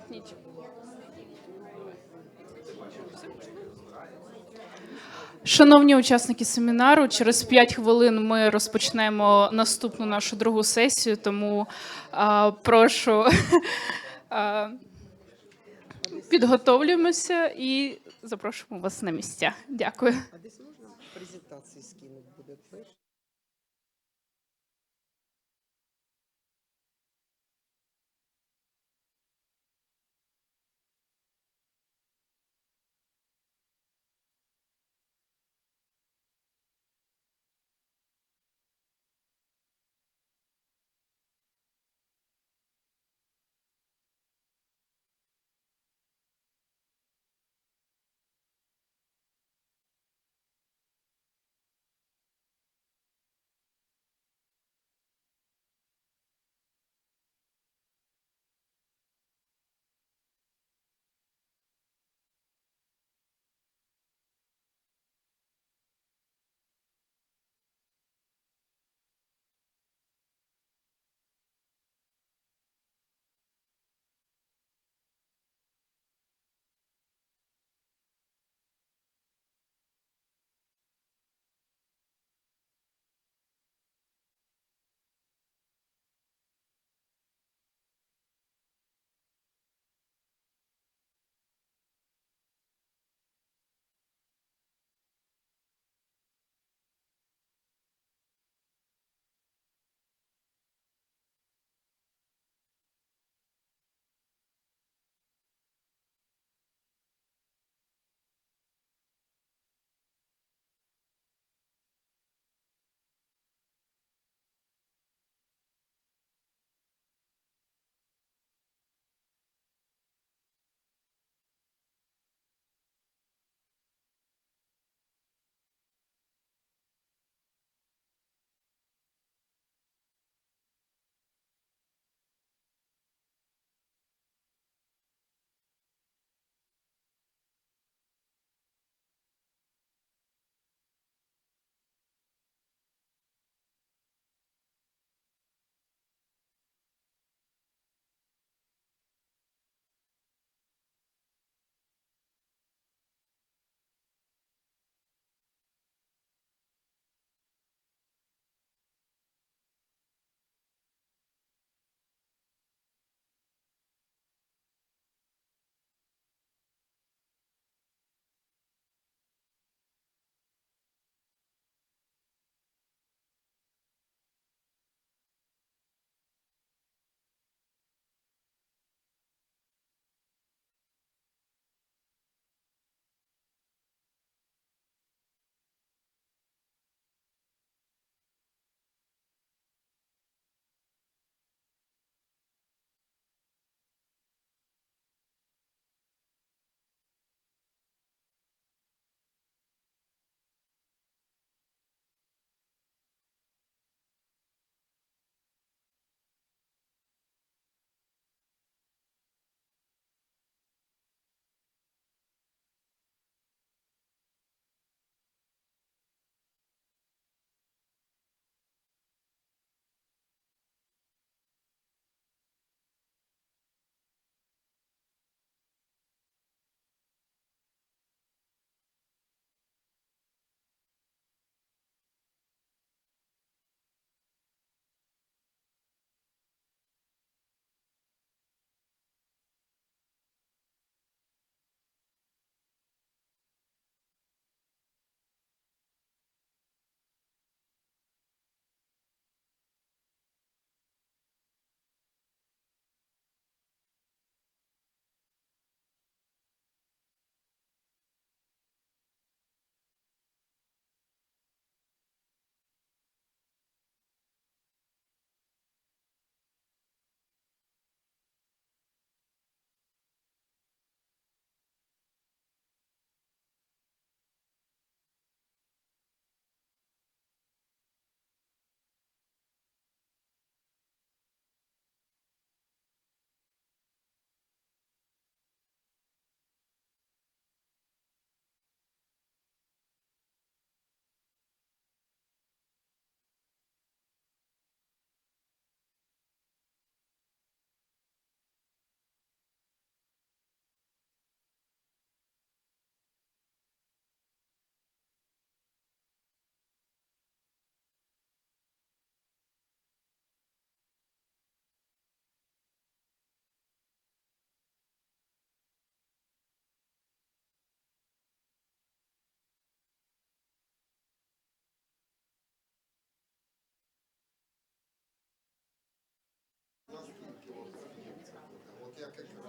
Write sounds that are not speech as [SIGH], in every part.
Вимкніть. Шановні учасники семінару, через 5 хвилин ми розпочнемо наступну нашу другу сесію, тому а, прошу [LAUGHS] а, підготовлюємося і запрошуємо вас на місця. Дякую. А десь можна презентації скинути буде?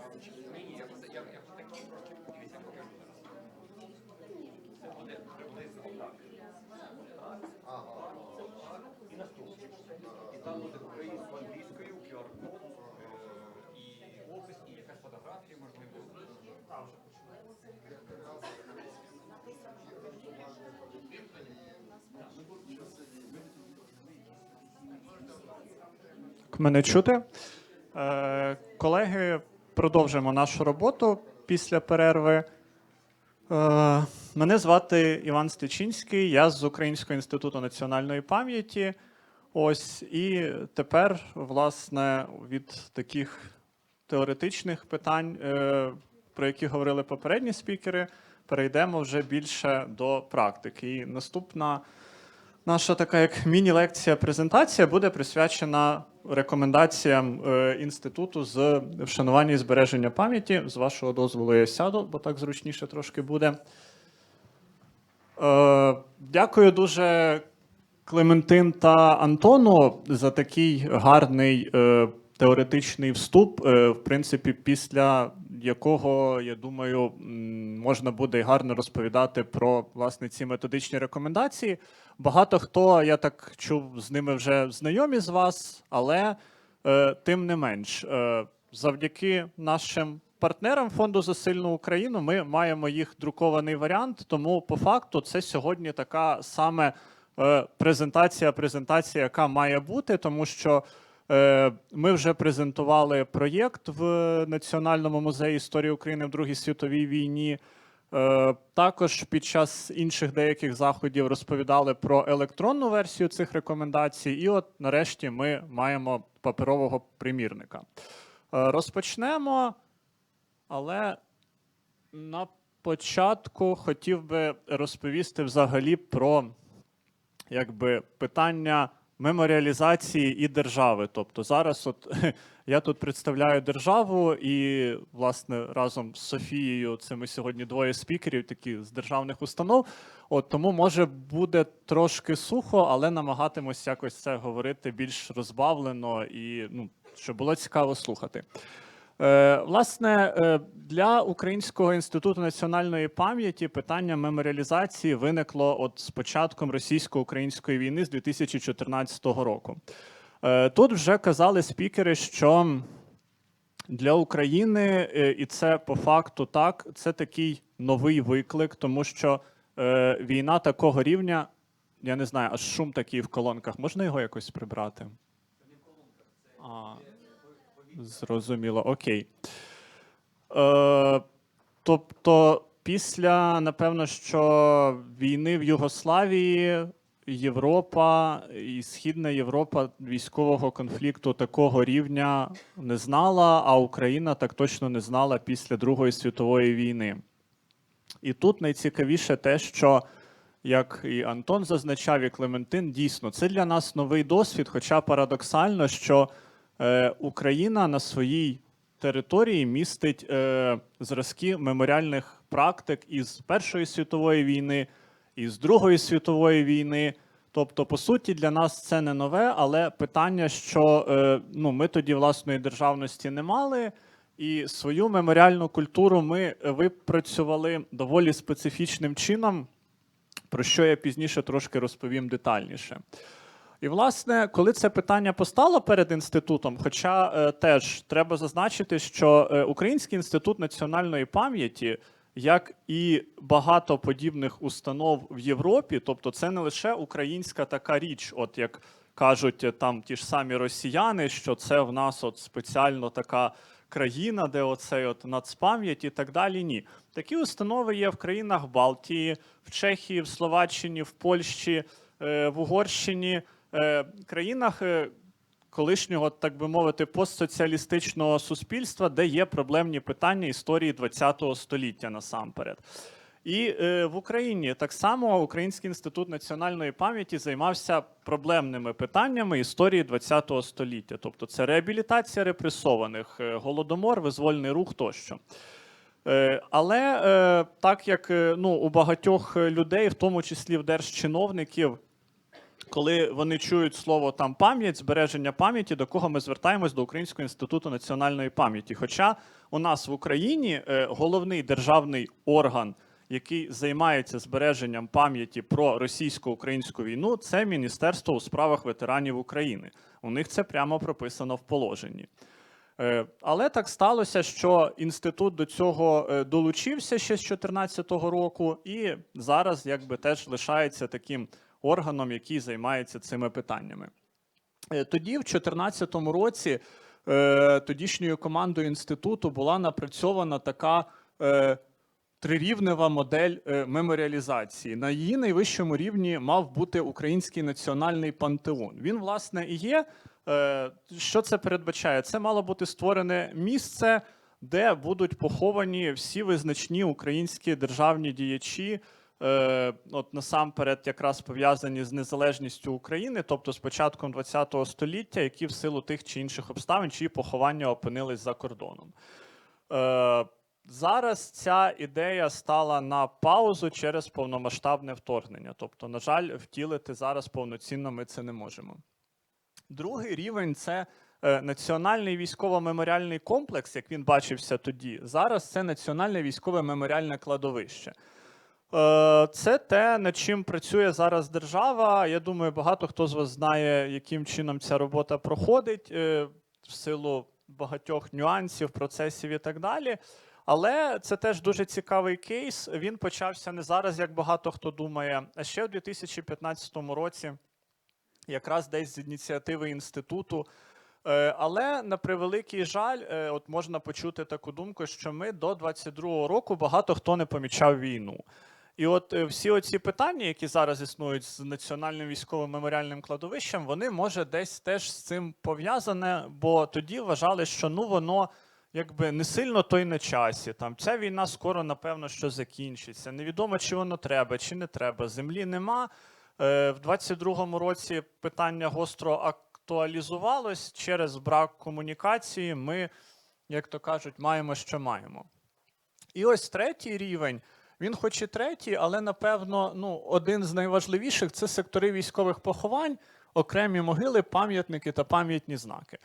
Знаєш? І наступний. І там буде українською англійською QR-код і опис, і якась фотографія, можливо. Мене чути. Е, колеги, продовжуємо нашу роботу після перерви. Е, мене звати Іван Стечинський, я з Українського інституту національної пам'яті. Ось і тепер, власне, від таких теоретичних питань, е, про які говорили попередні спікери, перейдемо вже більше до практики. І наступна Наша така як міні-лекція презентація буде присвячена рекомендаціям е, інституту з вшанування і збереження пам'яті. З вашого дозволу я сяду, бо так зручніше трошки буде. Е, дякую дуже Клементин та Антону за такий гарний е, теоретичний вступ, в принципі, після якого, я думаю, можна буде і гарно розповідати про власне ці методичні рекомендації. Багато хто, я так чув, з ними вже знайомі з вас, але е, тим не менш, е, завдяки нашим партнерам фонду за сильну Україну ми маємо їх друкований варіант. Тому по факту це сьогодні така саме е, презентація, презентація, яка має бути, тому що. Е, Ми вже презентували проєкт в Національному музеї історії України в Другій світовій війні. Е, Також під час інших деяких заходів розповідали про електронну версію цих рекомендацій. І от нарешті ми маємо паперового примірника. Е, Розпочнемо, але на початку хотів би розповісти взагалі про якби, питання меморіалізації і держави. Тобто зараз, от [LAUGHS] я тут представляю державу, і власне разом з Софією, це ми сьогодні двоє спікерів, такі з державних установ. От тому може буде трошки сухо, але намагатимось якось це говорити більш розбавлено і ну, щоб було цікаво слухати. Е, Власне, е, для Українського інституту національної пам'яті питання меморіалізації виникло от з початком російсько-української війни з 2014 року. Е, Тут вже казали спікери, що для України, і це по факту так, це такий новий виклик, тому що війна такого рівня, я не знаю, аж шум такий в колонках. Можна його якось прибрати? А, Зрозуміло, окей. Е, тобто, після, напевно, що війни в Югославії, Європа і Східна Європа військового конфлікту такого рівня не знала, а Україна так точно не знала після Другої світової війни. І тут найцікавіше те, що, як і Антон зазначав, і Клементин, дійсно, це для нас новий досвід, хоча парадоксально, що Україна на своїй території містить е, зразки меморіальних практик із Першої світової війни, із Другої світової війни. Тобто, по суті, для нас це не нове, але питання, що е, ну, ми тоді власної державності не мали, і свою меморіальну культуру ми випрацювали доволі специфічним чином, про що я пізніше трошки розповім детальніше. І, власне, коли це питання постало перед інститутом, хоча е, теж треба зазначити, що е, Український інститут національної пам'яті, як і багато подібних установ в Європі, тобто це не лише українська така річ, от як кажуть е, там ті ж самі росіяни, що це в нас от спеціально така країна, де оцей от нацпам'ять і так далі. Ні, такі установи є в країнах Балтії, в Чехії, в Словаччині, в Польщі, е, в Угорщині, країнах. е, Колишнього, так би мовити, постсоціалістичного суспільства, де є проблемні питання історії ХХ століття насамперед. І е, в Україні так само Український інститут національної пам'яті займався проблемними питаннями історії ХХ століття, тобто це реабілітація репресованих, е, голодомор, визвольний рух тощо. Е, Але е, так як е, ну, у багатьох е, людей, в тому числі в держчиновників, коли вони чують слово там пам'ять, збереження пам'яті, до кого ми звертаємось до Українського інституту національної пам'яті. Хоча у нас в Україні е, головний державний орган, який займається збереженням пам'яті про російсько-українську війну, це Міністерство у справах ветеранів України. У них це прямо прописано в положенні. Е, Але так сталося, що інститут до цього е, долучився ще з 2014 року, і зараз якби теж лишається таким органом, який займається цими питаннями. Е, Тоді, в 2014 році, е, тодішньою командою інституту була напрацьована така е, трирівнева модель меморіалізації. На її найвищому рівні мав бути український національний пантеон. Він, власне, і є. Що це передбачає? Це мало бути створене місце, де будуть поховані всі визначні українські державні діячі. Е, От насамперед, якраз пов'язані з незалежністю України, тобто з початком ХХ століття, які в силу тих чи інших обставин, чиї поховання опинились за кордоном. Е, Зараз ця ідея стала на паузу через повномасштабне вторгнення. Тобто, на жаль, втілити зараз повноцінно ми це не можемо. Другий рівень це е, національний військово-меморіальний комплекс, як він бачився тоді. Зараз це національне військове меморіальне кладовище. Е, Це те, над чим працює зараз держава. Я думаю, багато хто з вас знає, яким чином ця робота проходить е, в силу багатьох нюансів, процесів і так далі. Але це теж дуже цікавий кейс. Він почався не зараз, як багато хто думає, а ще у 2015 році, якраз десь з ініціативи інституту. Е, Але на превеликий жаль, от можна почути таку думку, що ми до 22-го року багато хто не помічав війну. І от е, всі оці питання, які зараз існують з національним військовим меморіальним кладовищем, вони може десь теж з цим пов'язане, бо тоді вважали, що ну воно якби не сильно то й на часі. Там ця війна скоро, напевно, що закінчиться. Невідомо, чи воно треба, чи не треба. Землі нема. Е, В 22-му році питання гостро актуалізувалось через брак комунікації. Ми, як то кажуть, маємо, що маємо. І ось третій рівень. Він, хоч і третій, але напевно, ну, один з найважливіших це сектори військових поховань, окремі могили, пам'ятники та пам'ятні знаки.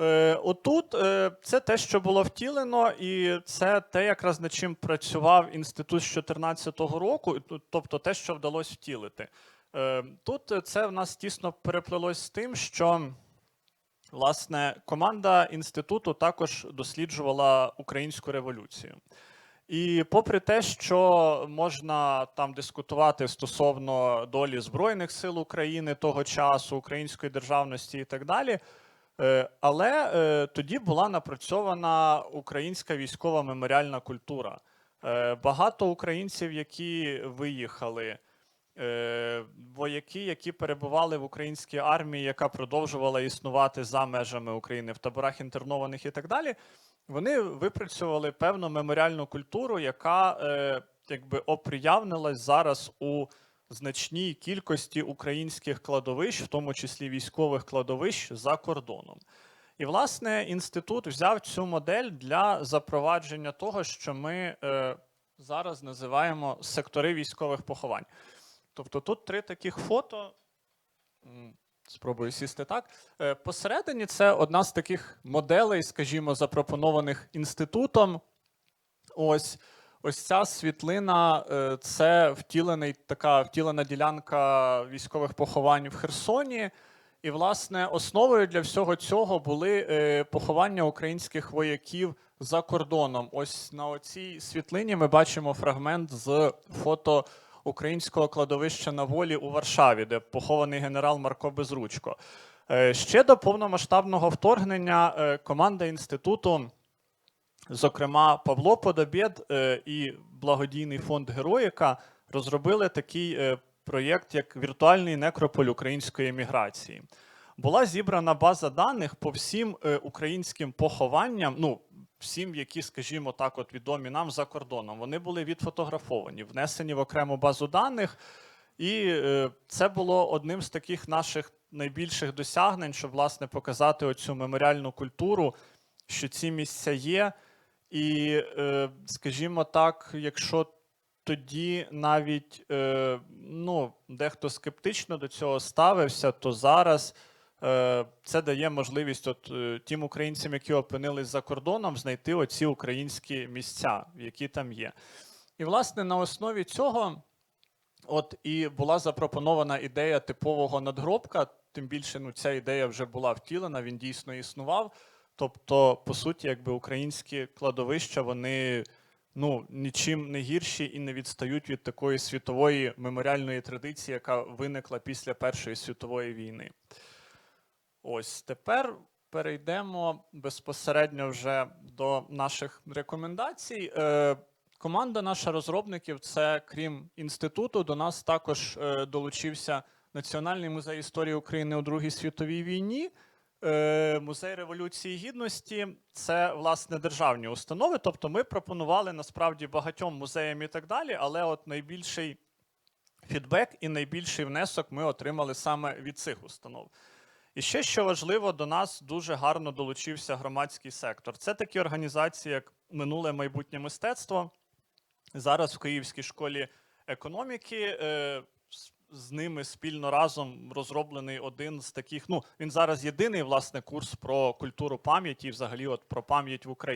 Е, отут е, це те, що було втілено, і це те, якраз над чим працював інститут з 2014 року, тобто те, що вдалося втілити. Е, тут це в нас тісно переплелось з тим, що власне команда інституту також досліджувала українську революцію. І попри те, що можна там дискутувати стосовно долі Збройних сил України того часу, української державності і так далі, е, але е, тоді була напрацьована українська військова меморіальна культура. Е, Багато українців, які виїхали, вояки, які перебували в українській армії, яка продовжувала існувати за межами України в таборах інтернованих і так далі. Вони випрацювали певну меморіальну культуру, яка е, якби оприявнилась зараз у значній кількості українських кладовищ, в тому числі військових кладовищ за кордоном. І, власне, інститут взяв цю модель для запровадження того, що ми е, зараз називаємо сектори військових поховань. Тобто тут три таких фото. Спробую сісти так. Е, Посередині це одна з таких моделей, скажімо, запропонованих інститутом. Ось ось ця світлина е, це втілений, така втілена ділянка військових поховань в Херсоні. І, власне, основою для всього цього були е, поховання українських вояків за кордоном. Ось на цій світлині ми бачимо фрагмент з фото українського кладовища на волі у Варшаві, де похований генерал Марко Безручко. Е, Ще до повномасштабного вторгнення е, команда інституту, зокрема Павло Подобєд е, і благодійний фонд Героїка, розробили такий проєкт, як віртуальний некрополь української еміграції. Була зібрана база даних по всім українським похованням. Ну, всім, які, скажімо так, от відомі нам за кордоном. Вони були відфотографовані, внесені в окрему базу даних. І е, це було одним з таких наших найбільших досягнень, щоб власне показати оцю меморіальну культуру, що ці місця є. І, е, скажімо так, якщо тоді навіть е, ну, дехто скептично до цього ставився, то зараз це дає можливість от, е, тим українцям, які опинились за кордоном, знайти оці українські місця, які там є. І, власне, на основі цього от і була запропонована ідея типового надгробка. Тим більше ну, ця ідея вже була втілена, він дійсно існував. Тобто, по суті, якби українські кладовища, вони ну, нічим не гірші і не відстають від такої світової меморіальної традиції, яка виникла після Першої світової війни. Ось тепер перейдемо безпосередньо вже до наших рекомендацій. Е, команда наша розробників, це крім інституту, до нас також е, долучився Національний музей історії України у Другій світовій війні. Е, Музей Революції Гідності це власне державні установи. Тобто, ми пропонували насправді багатьом музеям і так далі, але от найбільший фідбек і найбільший внесок ми отримали саме від цих установ. І ще що важливо, до нас дуже гарно долучився громадський сектор. Це такі організації, як минуле майбутнє мистецтво. Зараз в Київській школі економіки. Е, з- ними спільно разом розроблений один з таких. Ну він зараз єдиний власне курс про культуру пам'яті, взагалі, от про пам'ять в Україні.